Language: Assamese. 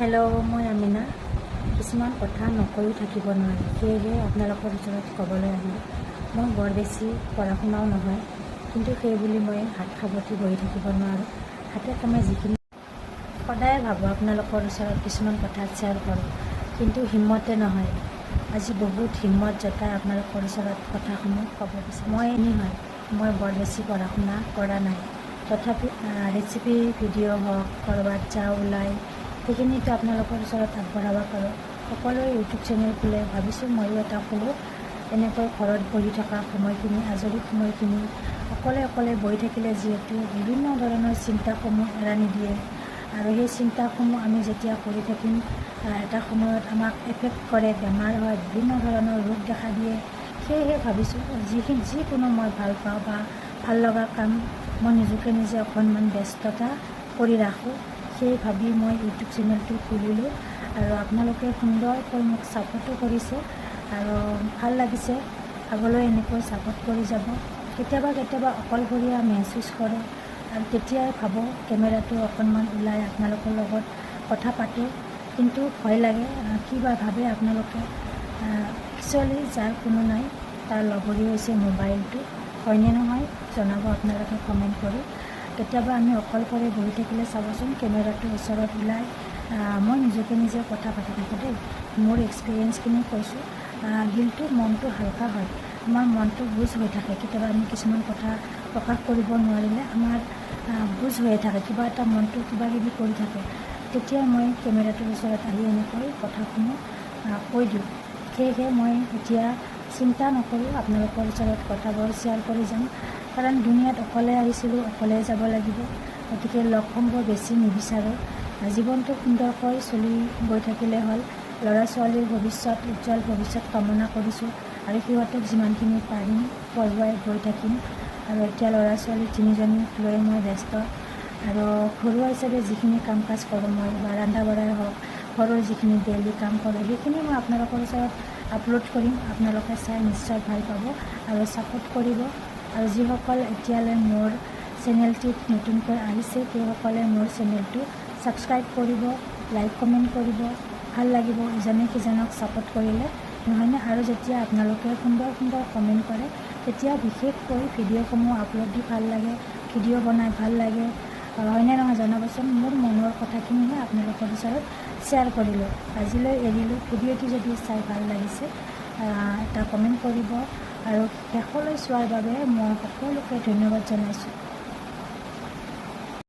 হেল্ল' মই আমিনা। কিছুমান কথা নকৈও থাকিব নোৱাৰোঁ। সেয়েহে আপোনালোকৰ ওচৰত ক'বলৈ আহিলোঁ। মই বৰ বেছি পঢ়া শুনাও নহয় কিন্তু সেই বুলি মই হাত সাৱটি বহি থাকিব নোৱাৰোঁ। হাতে কামে যিখিনি সদায় ভাবোঁ আপোনালোকৰ ওচৰত কিছুমান কথা শ্বেয়াৰ কৰোঁ কিন্তু হিম্মতে নহয়। আজি বহুত হিম্মত জতাই আপোনালোকৰ ওচৰত কথাসমূহ ক'ব বিচাৰোঁ। মই এনেই হয় মই বৰ বেছি পঢ়া শুনা কৰা নাই। তথাপি ৰেচিপি ভিডিঅ' হওক ক'ৰবাত যাওঁ ওলাই সেইখিনিতো আপোনালোকৰ ওচৰত আগবঢ়াব পাৰোঁ। সকলোৱে ইউটিউব চেনেল খোলে ভাবিছোঁ ময়ো এটা খোলোঁ। এনেকৈ ঘৰত বহি থকা সময়খিনি আজৰি সময়খিনি অকলে অকলে বহি থাকিলে যিহেতু বিভিন্ন ধৰণৰ চিন্তাসমূহ এৰা নিদিয়ে। আৰু সেই চিন্তাসমূহ আমি যেতিয়া কৰি থাকিম এটা সময়ত আমাক এফেক্ট কৰে বেমাৰ হয় বিভিন্ন ধৰণৰ ৰোগ দেখা দিয়ে। সেয়েহে ভাবিছোঁ যিখিনি যিকোনো মই ভাল পাওঁ বা ভাল লগা কাম মই নিজকে নিজে অকণমান ব্যস্ততা কৰি ৰাখোঁ। সেই ভাবি মই ইউটিউব চেনেলটো খুলিলোঁ আৰু আপোনালোকে সুন্দৰকৈ মোক ছাপোৰ্টো কৰিছে আৰু ভালো লাগিছে। আগলৈ এনেকৈ ছাপোৰ্ট কৰি যাব। কেতিয়াবা কেতিয়াবা অকলশৰীয়া মেহচুজ কৰোঁ আৰু তেতিয়াই ভাবোঁ কেমেৰাটো অকণমান ওলাই আপোনালোকৰ লগত কথা পাতোঁ। কিন্তু ভয় লাগে আহ, কি বা ভাবে আপোনালোকে। একচুৱেলি যাৰ কোনো নাই তাৰ লগৰী হৈছে মোবাইলটো হয়নে নহয়? জনাব আপোনালোকে কমেণ্ট কৰি। কেতিয়াবা আমি অকলশৰে বহি থাকিলে চাবচোন কেমেৰাটো ওচৰত ওলাই মই নিজকে নিজে কথা পাতি থাকোঁ দেই। মোৰ এক্সপিৰিয়েঞ্চখিনি কৈছোঁ। দিলটো মনটো হালকা হয়। আমাৰ মনটো বুজ হৈ থাকে। কেতিয়াবা আমি কিছুমান কথা প্ৰকাশ কৰিব নোৱাৰিলে আমাৰ বুজ হৈ থাকে। কিবা এটা মনটো কিবা কিবি কৰি থাকে। তেতিয়া মই কেমেৰাটোৰ ওচৰত আহি এনেকৈ কথাসমূহ কৈ দিওঁ। সেয়েহে মই এতিয়া চিন্তা নকৰোঁ আপোনালোকৰ ওচৰত কথাবোৰ শ্বেয়াৰ কৰি যাম। কাৰণ দুনীয়াত অকলে আহিছিলোঁ অকলে যাব লাগিব। গতিকে লগ সংগ বেছি নিবিচাৰোঁ। জীৱনটো সুন্দৰকৈ চলি গৈ থাকিলে হ'ল। ল'ৰা ছোৱালীৰ ভৱিষ্যত উজ্জ্বল ভৱিষ্যত কামনা কৰিছোঁ আৰু সিহঁতক যিমানখিনি পাৰিম পঢ়ুৱাই গৈ থাকিম। আৰু এতিয়া ল'ৰা ছোৱালী তিনিজনীক লৈ মই ব্যস্ত। আৰু ঘৰুৱা হিচাপে যিখিনি কাম কাজ কৰোঁ মই বা ৰন্ধা বঢ়াই হওক ঘৰৰ যিখিনি ডেইলি কাম কৰোঁ সেইখিনি মই আপোনালোকৰ ওচৰত আপলোড কৰিম আপোনালোকে চাই নিশ্চয় ভাল পাব আৰু ছাপোৰ্ট কৰিব আৰু যিসকল এতিয়ালৈ মোৰ চেনেলটোত নতুনকৈ আহিছে সেইসকলে মোৰ চেনেলটো ছাবস্ক্ৰাইব কৰিব লাইক কমেণ্ট কৰিব ভাল লাগিব ইজনে সিজনক ছাপোৰ্ট কৰিলে। নহয়নে? আৰু যেতিয়া আপোনালোকে সুন্দৰ সুন্দৰ কমেণ্ট কৰে তেতিয়া বিশেষকৈ ভিডিঅ'সমূহ আপলোড দি ভাল লাগে ভিডিঅ' বনাই ভাল লাগে। হয়নে নহয় জনাবচোন, মোৰ মনৰ কথাখিনিহে আপোনালোকৰ ওচৰত শ্বেয়াৰ কৰিলোঁ। আজিলৈ এৰিলোঁ। ভিডিঅ'টো যদি চাই ভালো লাগিছে এটা কমেণ্ট কৰিব আৰু শেষলৈ চোৱাৰ বাবে মই সকলোকে ধন্যবাদ জনাইছোঁ।